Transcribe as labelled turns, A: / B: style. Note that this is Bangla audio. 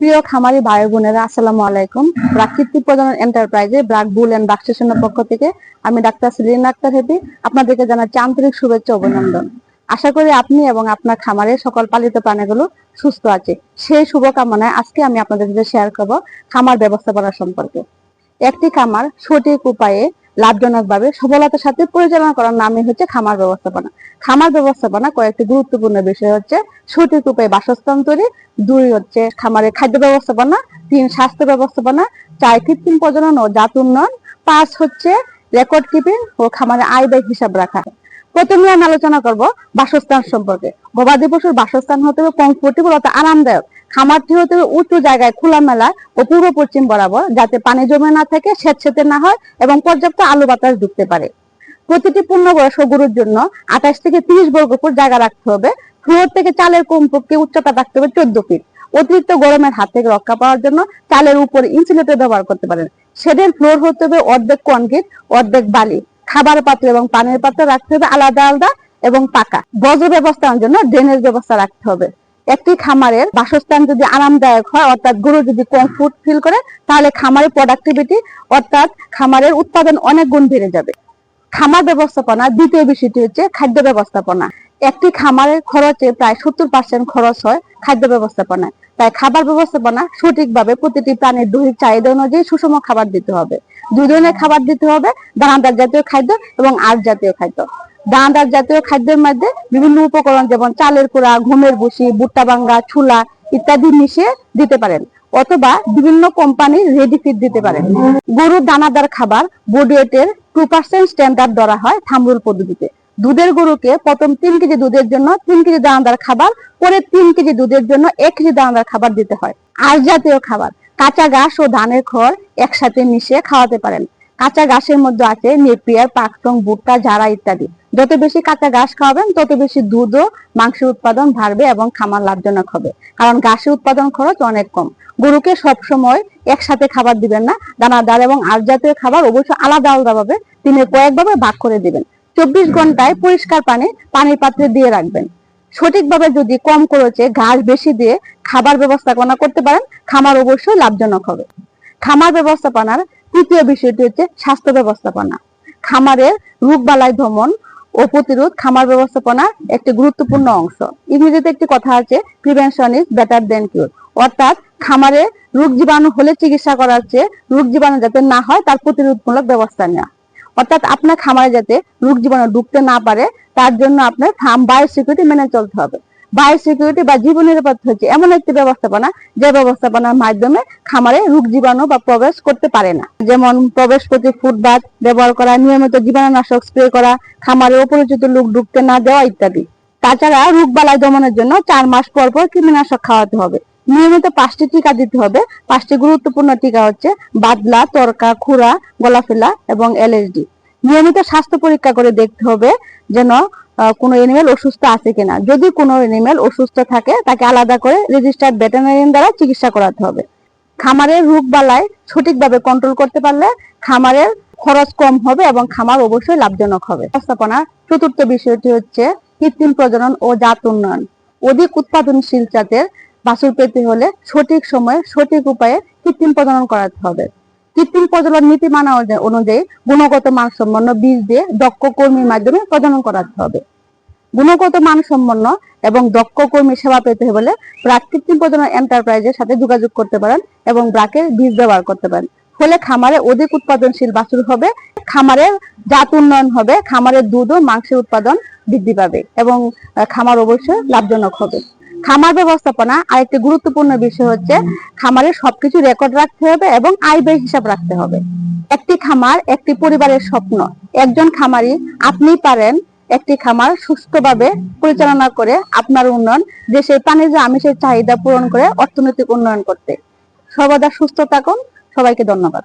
A: প্রিয় খামারি ভাই বোনেরা, আসসালামু আলাইকুম। প্রাকৃতিক প্রজনন এন্টারপ্রাইজে ব্রাক বুল এন্ড বাক্সেশনের পক্ষ থেকে আমি ডাক্তার সিলিন আক্তার হেপি, আপনাদেরকে জানাচ্ছি আন্তরিক শুভেচ্ছা অভিনন্দন। আশা করি আপনি এবং আপনার খামারের সকল পালিত প্রাণীগুলো সুস্থ আছে। সেই শুভকামনায় আজকে আমি আপনাদের সাথে শেয়ার করব খামার ব্যবস্থাপনা সম্পর্কে। একটি খামার সঠিক উপায়ে লাভজনকভাবে সফলতার সাথে পরিচালনা করার নামে হচ্ছে খামার ব্যবস্থাপনা। খামার ব্যবস্থাপনা কয়েকটি গুরুত্বপূর্ণ বিষয় হচ্ছে সঠিক উপায়ে বাসস্থান তৈরি, দুই হচ্ছে খামারের খাদ্য ব্যবস্থাপনা, তিন স্বাস্থ্য ব্যবস্থাপনা, চার কৃত্রিম প্রজনন ও জাত উন্নয়ন, পাঁচ হচ্ছে রেকর্ড কিপিং ও খামারের আয় ব্যয় হিসাব রাখা। প্রথমে আমি আলোচনা করব বাসস্থান সম্পর্কে। গবাদি পশুর বাসস্থান হতে হবে কমফোর্টেবল অর্থাৎ আরামদায়ক। খামারটি হতে উঁচু জায়গায় খোলামেলা ও পূর্ব পশ্চিম বরাবর যাতে পানি জমে না থাকে স্যাঁতস্যাঁতে না হয় এবং পর্যাপ্ত আলো বাতাস ঢুকতে পারে। প্রতিটি পূর্ণবয়স্ক গরুর জন্য আঠাশ থেকে তিরিশ বর্গ ফুট জায়গা রাখতে হবে। ফ্লোর থেকে চালের কমপক্ষে উচ্চতা রাখতে হবে চোদ্দ ফিট। অতিরিক্ত গরমের হাত থেকে রক্ষা পাওয়ার জন্য চালের উপর ইনসুলেটর ব্যবহার করতে পারেন। শেডের ফ্লোর হতে হবে অর্ধেক কনক্রিট অর্ধেক বালি। খাবার পাত্র এবং পানির পাত্র রাখতে হবে আলাদা আলাদা এবং পাকা। বজ্র ব্যবস্থার জন্য ড্রেনেজ ব্যবস্থা রাখতে হবে। একটি খামারের বাসস্থান যদি আরামদায়ক হয়, অর্থাৎ গরু যদি কমফোর্ট ফিল করে, তাহলে খামারের প্রোডাক্টিভিটি অর্থাৎ খামারের উৎপাদন অনেক গুণ বেড়ে যাবে। খামার ব্যবস্থাপনা, দ্বিতীয় বিষয়টি হচ্ছে খাদ্য ব্যবস্থাপনা। একটি খামারের খরচে প্রায় সত্তর পার্সেন্ট খরচ হয় খাদ্য ব্যবস্থাপনায় তাই খাবার ব্যবস্থাপনা সঠিকভাবে প্রতিটি প্রাণীর দৈহিক চাহিদা অনুযায়ী সুষম খাবার দিতে হবে। দুই ধরনের খাবার দিতে হবে, দানাদার জাতীয় খাদ্য এবং আট জাতীয় খাদ্য। দানাদার জাতীয় খাদ্যের মধ্যে বিভিন্ন উপকরণ যেমন চালের কুড়া, ঘুমের বুসি ভুট্টা বাঙ্গা ছুলা ইত্যাদি মিশিয়ে দিতে পারেন অথবা বিভিন্ন কোম্পানি রেডি ফিড দিতে পারেন। গরুর দানাদার খাবার বডিওয়েটের টু পার্সেন্ট স্ট্যান্ডার্ড ধরা হয় থামরুল পদ্ধতিতে। দুধের গরুকে প্রথম তিন কেজি দুধের জন্য তিন কেজি দানাদার খাবার, পরে তিন কেজি দুধের জন্য এক কেজি দানাদার খাবার দিতে হয়। আর জাতীয় খাবার, কাঁচা ঘাস ও ধানের খড় একসাথে মিশিয়ে খাওয়াতে পারেন। কাঁচা ঘাসের মধ্যে আছে নেপিয়ার, পাকটং, ভুট্টা, ঝাড়া ইত্যাদি। যত বেশি কাঁচা ঘাস খাওয়াবেন, তত বেশি দুধ ও মাংসের উৎপাদন বাড়বে এবং খামার লাভজনক হবে। কারণ ঘাসের উৎপাদন খরচ অনেক কম। গরুকে সব সময় একসাথে খাবার দিবেন না। দানাদার এবং আর জাতীয় খাবার অবশ্যই আলাদা আলাদা ভাবে দিনে কয়েকভাবে ভাগ করে দিবেন। চব্বিশ ঘন্টায় পরিষ্কার পানি, পানির পাত্রে দিয়ে রাখবেন। সঠিকভাবে যদি কম খরচে ঘাস বেশি দিয়ে খাবার ব্যবস্থাপনা করতে পারেন, খামার অবশ্যই লাভজনক হবে। খামার ব্যবস্থাপনার তৃতীয় বিষয়টি হচ্ছে স্বাস্থ্য ব্যবস্থাপনা। খামারের রোগ বালাই দমন ও প্রতিরোধ খামার ব্যবস্থাপনা একটি গুরুত্বপূর্ণ অংশ। ইংরেজিতে একটি কথা আছে prevention is better than cure অর্থাৎ খামারে রোগ জীবাণু হলে চিকিৎসা করার চেয়ে রোগ জীবাণু যাতে না হয়, তার প্রতিরোধমূলক ব্যবস্থা নেওয়া। অর্থাৎ আপনার খামারে যাতে রোগ জীবাণু ঢুকতে না পারে, তার জন্য আপনার ফার্ম বায়োসিকিউরিটি মেনে চলতে হবে। বায়োসিকিউরিটি বা জীবন নিরাপত্তা হচ্ছে এমন একটি ব্যবস্থাপনা, যে ব্যবস্থাপনার মাধ্যমে খামারে রোগ জীবাণু বা প্রবেশ করতে পারে না। যেমন প্রবেশ প্রতি ফুটবাদ ব্যবহার করা, নিয়মিত জীবাণুনাশক স্প্রে করা, খামারে অপরিচিত লোক ঢুকতে না দেওয়া ইত্যাদি। তাছাড়া রোগ বালাই দমনের জন্য চার মাস পর পর কৃমিনাশক খাওয়াতে হবে। নিয়মিত পাঁচটি টিকা দিতে হবে। পাঁচটি গুরুত্বপূর্ণ টিকা হচ্ছে বাদলা, তরকা, খুরা, গলাফেলা এবং এলএসডি। নিয়মিত স্বাস্থ্য পরীক্ষা করে দেখতে হবে যেন কোনো এনিমেল অসুস্থ আছে কিনা। যদি কোনো এনিমেল অসুস্থ থাকে, তাকে আলাদা করে রেজিস্টার্ড ভেটেরিনারিয়ান দ্বারা চিকিৎসা করাতে হবে। খামারের রোগ বালাই সঠিকভাবে কন্ট্রোল করতে পারলে খামারের খরচ কম হবে এবং খামার অবশ্যই লাভজনক হবে। ব্যবস্থাপনা চতুর্থ বিষয়টি হচ্ছে কৃত্রিম প্রজনন ও জাত উন্নয়ন। অধিক উৎপাদনশীল জাতের বাছুর পেতে হলে সঠিক সময়ে সঠিক উপায়ে কৃত্রিম প্রজনন করাতে হবে। কৃত্রিম প্রজনন নীতি মানা অনুযায়ী গুণগত মানসম্পন্ন বীজ দিয়ে দক্ষ কর্মীর মাধ্যমে প্রজনন করাতে হবে। গুণগত মানসম্পন্ন এবং দক্ষ কর্মী সেবা পেতে হলে প্রাকৃতিক প্রজনন এন্টারপ্রাইজের সাথে যোগাযোগ করতে পারেন এবং ব্রাকের বীজ ব্যবহার করতে পারেন। ফলে খামারে অধিক উৎপাদনশীল বাছুর হবে, খামারের জাত উন্নয়ন হবে, খামারের দুধ ও মাংসের উৎপাদন বৃদ্ধি পাবে এবং খামার অবশ্যই লাভজনক হবে। খামার ব্যবস্থাপনা আরেকটি গুরুত্বপূর্ণ বিষয় হচ্ছে খামারের সবকিছু রেকর্ড রাখতে হবে এবং আয় ব্যয় হিসাব রাখতে হবে। একটি খামার একটি পরিবারের স্বপ্ন। একজন খামারি আপনি পারেন একটি খামার সুস্থভাবে পরিচালনা করে আপনার উন্নয়ন দেশের প্রাণীজ আমিষের চাহিদা পূরণ করে অর্থনৈতিক উন্নয়ন করতে। সর্বদা সুস্থ থাকুন। সবাইকে ধন্যবাদ।